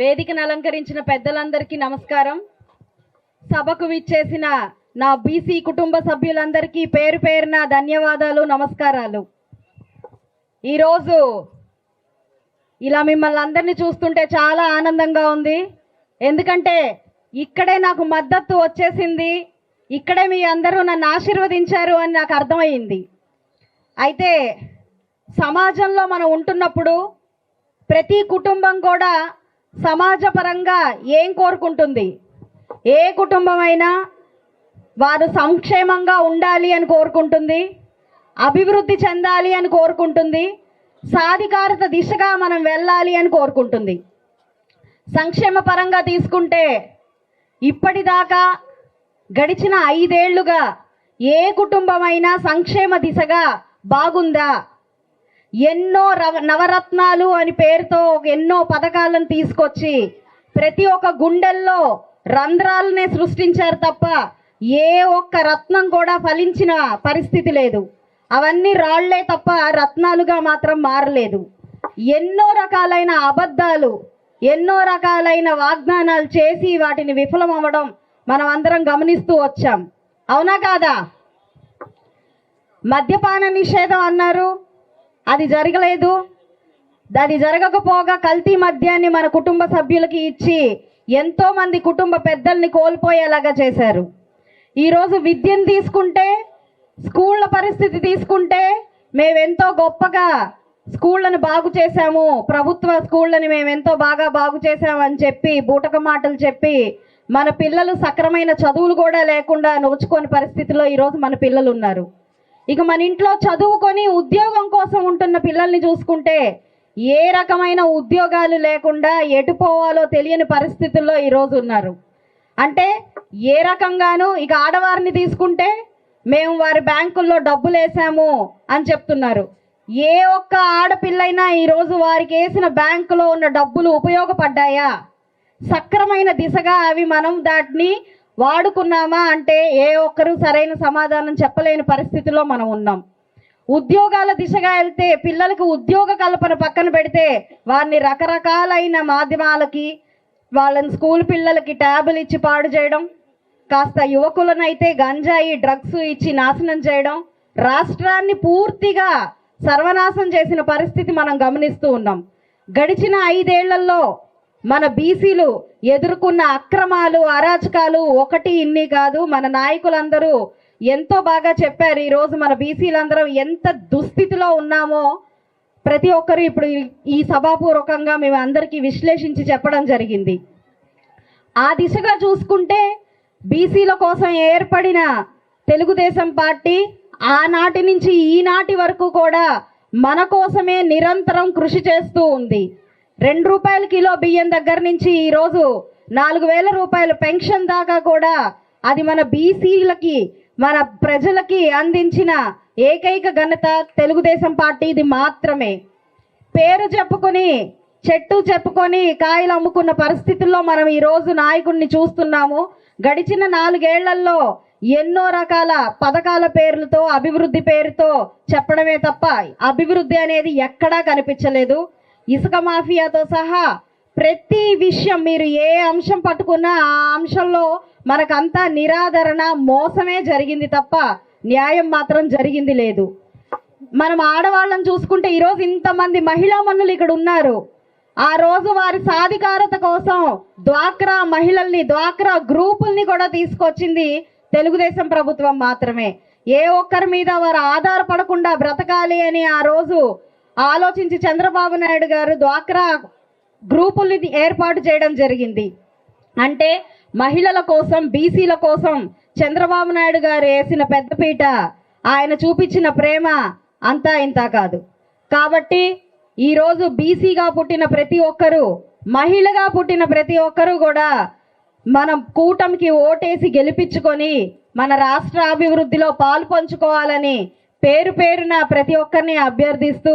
వేదికను అలంకరించిన పెద్దలందరికీ నమస్కారం. సభకు విచ్చేసిన నా బీసీ కుటుంబ సభ్యులందరికీ పేరు పేరున ధన్యవాదాలు నమస్కారాలు. ఈరోజు ఇలా మిమ్మల్ని అందరినీ చూస్తుంటే చాలా ఆనందంగా ఉంది. ఎందుకంటే ఇక్కడే నాకు మద్దతు వచ్చేసింది. ఇక్కడే మీ అందరూ నన్ను ఆశీర్వదించారు అని నాకు అర్థమైంది. అయితే సమాజంలో మనం ఉంటున్నప్పుడు ప్రతి కుటుంబం కూడా సమాజపరంగా ఏం కోరుకుంటుంది? ఏ కుటుంబమైనా వారు సంక్షేమంగా ఉండాలి అని కోరుకుంటుంది? అభివృద్ధి చెందాలి అని కోరుకుంటుంది? సాధికారత దిశగా మనం వెళ్ళాలి అని కోరుకుంటుంది? సంక్షేమ పరంగా తీసుకుంటే ఇప్పటిదాకా గడిచిన ఐదేళ్ళుగా ఏ కుటుంబమైనా సంక్షేమ దిశగా బాగుందా? ఎన్నో రవ- నవరత్నాలు అని పేరుతో ఎన్నో పథకాలను తీసుకొచ్చి ప్రతి ఒక్క గుండెల్లో రంధ్రాలనే సృష్టించారు తప్ప ఏ ఒక్క రత్నం కూడా ఫలించిన పరిస్థితి లేదు. అవన్నీ రాళ్ళే తప్ప రత్నాలుగా మాత్రం మారలేదు. ఎన్నో రకాలైన అబద్ధాలు ఎన్నో రకాలైన వాగ్దానాలు చేసి వాటిని విఫలం అవ్వడం మనం అందరం గమనిస్తూ వచ్చాం. అవునా కాదా? మద్యపాన నిషేధం అన్నారు. అది జరగలేదు. అది జరగకపోగా కల్తీ మద్యాన్ని మన కుటుంబ సభ్యులకి ఇచ్చి ఎంతో మంది కుటుంబ పెద్దల్ని కోల్పోయేలాగా చేశారు. ఈరోజు విద్యను తీసుకుంటే స్కూళ్ళ పరిస్థితి తీసుకుంటే మేమెంతో గొప్పగా స్కూళ్ళను బాగు చేశాము. ప్రభుత్వ స్కూళ్ళని మేమెంతో బాగా బాగు చేశామని చెప్పి బూటక మాటలు చెప్పి మన పిల్లలు సక్రమైన చదువులు కూడా లేకుండా నోచుకోని పరిస్థితిలో ఈరోజు మన పిల్లలు ఉన్నారు ఇక మన ఇంట్లో చదువుకొని ఉద్యోగం కోసం ఉంటున్న పిల్లల్ని చూసుకుంటే ఏ రకమైన ఉద్యోగాలు లేకుండా ఎటు పోవాలో తెలియని పరిస్థితుల్లో ఈరోజు ఉన్నారు. అంటే ఏ రకంగానూ ఇక ఆడవారిని తీసుకుంటే మేము వారి బ్యాంకుల్లో డబ్బులు వేసాము అని చెప్తున్నారు. ఏ ఒక్క ఆడపిల్లైనా ఈరోజు వారికి వేసిన బ్యాంకులో ఉన్న డబ్బులు ఉపయోగపడ్డాయా? సక్రమైన దిశగా అవి మనం దాటిని వాడుకున్నామా అంటే ఏ ఒక్కరూ సరైన సమాధానం చెప్పలేని పరిస్థితిలో మనం ఉన్నాం. ఉద్యోగాల దిశగా వెళ్తే పిల్లలకు ఉద్యోగ కల్పన పక్కన పెడితే వారిని రకరకాలైన మాధ్యమాలకి వాళ్ళని స్కూల్ పిల్లలకి ట్యాబులు ఇచ్చి పాడు చేయడం కాస్త యువకులనైతే గంజాయి డ్రగ్స్ ఇచ్చి నాశనం చేయడం రాష్ట్రాన్ని పూర్తిగా సర్వనాశం చేసిన పరిస్థితి మనం గమనిస్తూ ఉన్నాం. గడిచిన ఐదేళ్ళలో మన బీసీలు ఎదుర్కొన్న అక్రమాలు అరాచకాలు ఒకటి ఇన్ని కాదు. మన నాయకులందరూ ఎంతో బాగా చెప్పారు. ఈరోజు మన బీసీలందరం ఎంత దుస్థితిలో ఉన్నామో ప్రతి ఒక్కరు ఇప్పుడు ఈ సభాపూర్వకంగా మేము అందరికీ విశ్లేషించి చెప్పడం జరిగింది. ఆ దిశగా చూసుకుంటే బీసీల కోసం ఏర్పడిన తెలుగుదేశం పార్టీ ఆనాటి నుంచి ఈనాటి వరకు కూడా మన కోసమే నిరంతరం కృషి చేస్తూ ఉంది. రెండు రూపాయల కిలో బియ్యం దగ్గర నుంచి ఈరోజు నాలుగు వేల రూపాయల పెన్షన్ దాకా కూడా అది మన బీసీలకి మన ప్రజలకి అందించిన ఏకైక ఘనత తెలుగుదేశం పార్టీది మాత్రమే. పేరు చెప్పుకొని చెట్టు చెప్పుకొని కాయలు అమ్ముకున్న పరిస్థితుల్లో మనం ఈరోజు నాయకుడిని చూస్తున్నాము. గడిచిన నాలుగేళ్ళలో ఎన్నో రకాల పథకాల పేర్లతో అభివృద్ధి పేరుతో చెప్పడమే తప్ప అభివృద్ధి అనేది ఎక్కడా కనిపించలేదు. ఇసుక మాఫియాతో సహా ప్రతి విషయం మీరు ఏ అంశం పట్టుకున్నా ఆ అంశంలో మనకంతా నిరాదరణ మోసమే జరిగింది తప్ప న్యాయం మాత్రం జరిగింది లేదు. మనం ఆడవాళ్ళని చూసుకుంటే ఈరోజు ఇంతమంది మహిళా మనులు ఇక్కడ ఉన్నారు. ఆ రోజు వారి సాధికారత కోసం ద్వాక్రా మహిళల్ని ద్వాక్రా గ్రూపుల్ని కూడా తీసుకొచ్చింది తెలుగుదేశం ప్రభుత్వం మాత్రమే. ఏ ఒక్కరి మీద వారు ఆధారపడకుండా బ్రతకాలి అని ఆ రోజు ఆలోచించి చంద్రబాబు నాయుడు గారు డ్వాక్రా గ్రూపుల్ని ఏర్పాటు చేయడం జరిగింది. అంటే మహిళల కోసం బీసీల కోసం చంద్రబాబు నాయుడు గారు వేసిన పెద్దపీట ఆయన చూపించిన ప్రేమ అంతా ఇంత కాదు. కాబట్టి ఈరోజు బీసీగా పుట్టిన ప్రతి ఒక్కరూ మహిళగా పుట్టిన ప్రతి ఒక్కరూ కూడా మనం కూటమికి ఓటేసి గెలిపించుకొని మన రాష్ట్ర అభివృద్ధిలో పాలు పంచుకోవాలని పేరు పేరున ప్రతి ఒక్కరిని అభ్యర్థిస్తూ